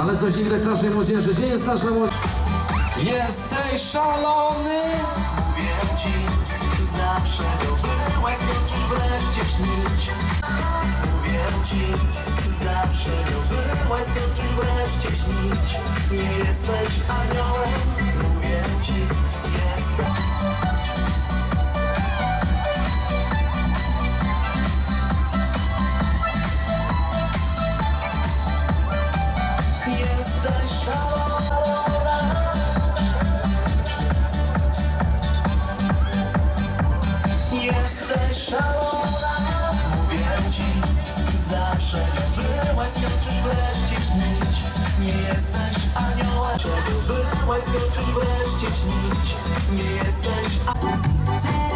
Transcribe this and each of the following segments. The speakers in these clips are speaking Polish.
Ale coś innego strasznie młodzieży, gdzie jest nasza młodzież? Jesteś szalony! Mówię ci, zawsze go byłeś, skończysz wreszcie śnić. Mówię ci, zawsze go byłeś, skończysz wreszcie śnić. Nie jesteś aniołem. Mówię ci Zawsze byłaś Skończysz wreszcie śnić. Nie jesteś aniołem Czego byłaś Skończysz wreszcie śnić. Nie jesteś Czerwone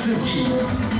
就是